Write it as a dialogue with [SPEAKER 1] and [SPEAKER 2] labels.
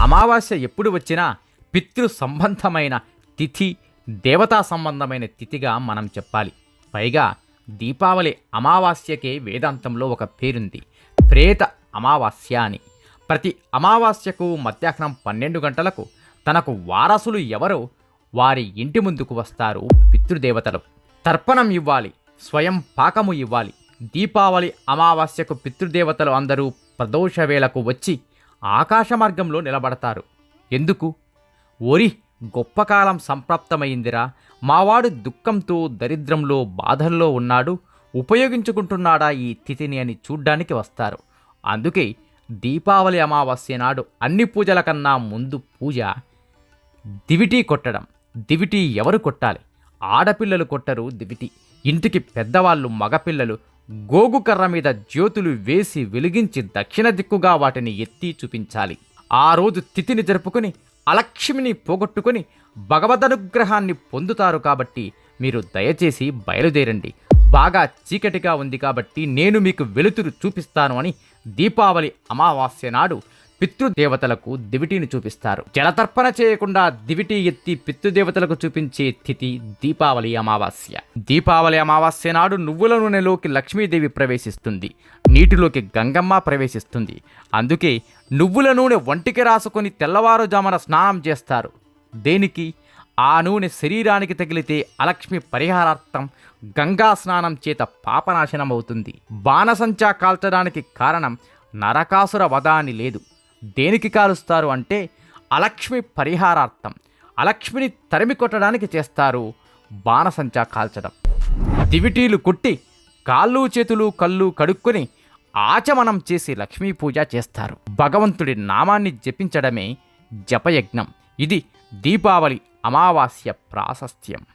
[SPEAKER 1] అమావాస్య ఎప్పుడు వచ్చినా పితృ సంబంధమైన తిథి దేవతా సంబంధమైన తిథిగా మనం చెప్పాలి. పైగా దీపావళి అమావాస్యకే వేదాంతంలో ఒక పేరుంది. ప్రేత అమావాస్య అని ప్రతి అమావాస్యకు మధ్యాహ్నం పన్నెండు గంటలకు తనకు వారసులు ఎవరో వారి ఇంటి ముందుకు వస్తారు పితృదేవతలు. తర్పణం ఇవ్వాలి స్వయం పాకము ఇవ్వాలి. దీపావళి అమావాస్యకు పితృదేవతలు అందరూ ప్రదోష వేళకు వచ్చి ఆకాశ మార్గంలో నిలబడతారు. ఎందుకు? ఓరి గొప్ప కాలం సంప్రాప్తమైందిరా. మావాడు దుఃఖంతో దరిద్రంలో బాధల్లో ఉన్నాడు. ఉపయోగించుకుంటున్నాడా ఈ తిథిని అని చూడ్డానికి వస్తారు. అందుకే దీపావళి అమావాస్య నాడు అన్ని పూజల కన్నా ముందు పూజ. దివిటీ కొట్టడం. దివిటీ ఎవరు కొట్టాలి? ఆడపిల్లలు కొట్టరు దివిటి. ఇంటికి పెద్దవాళ్ళు మగపిల్లలు గోగు కర్ర మీద జ్యోతులు వేసి వెలిగించి దక్షిణ దిక్కుగా వాటిని ఎత్తి చూపించాలి. ఆ రోజు తిథిని జరుపుకుని అలక్ష్మిని పోగొట్టుకుని భగవదనుగ్రహాన్ని పొందుతారు కాబట్టి మీరు దయచేసి బయలుదేరండి. బాగా చీకటిగా ఉంది కాబట్టి నేను మీకు వెలుతురు చూపిస్తాను అని దీపావళి అమావాస్య నాడు పితృదేవతలకు దివిటీని చూపిస్తారు. జలతర్పణ చేయకుండా దివిటి ఎత్తి పితృదేవతలకు చూపించే తిథి దీపావళి అమావాస్య. దీపావళి అమావాస్య నాడు నువ్వుల నూనెలోకి లక్ష్మీదేవి ప్రవేశిస్తుంది. నీటిలోకి గంగమ్మ ప్రవేశిస్తుంది. అందుకే నువ్వుల నూనె ఒంటికి రాసుకొని తెల్లవారుజామున స్నానం చేస్తారు. దేనికి? ఆ నూనె శరీరానికి తగిలితే అలక్ష్మి పరిహారార్థం గంగా స్నానం చేత పాపనాశనం అవుతుంది బాణసంచా కాల్చడానికి కారణం నరకాసుర వధాని లేదు. దేనికి కాలుస్తారు అంటే అలక్ష్మి పరిహారార్థం. అలక్ష్మిని తరిమి కొట్టడానికి చేస్తారు బాణసంచా కాల్చడం. దివిటీలు కుట్టి కాళ్ళు చేతులు కళ్ళు కడుక్కొని ఆచమనం చేసి లక్ష్మీ పూజ చేస్తారు. భగవంతుడి నామాన్ని జపించడమే జపయజ్ఞం. ఇది దీపావళి అమావాస్య ప్రాశస్త్యం.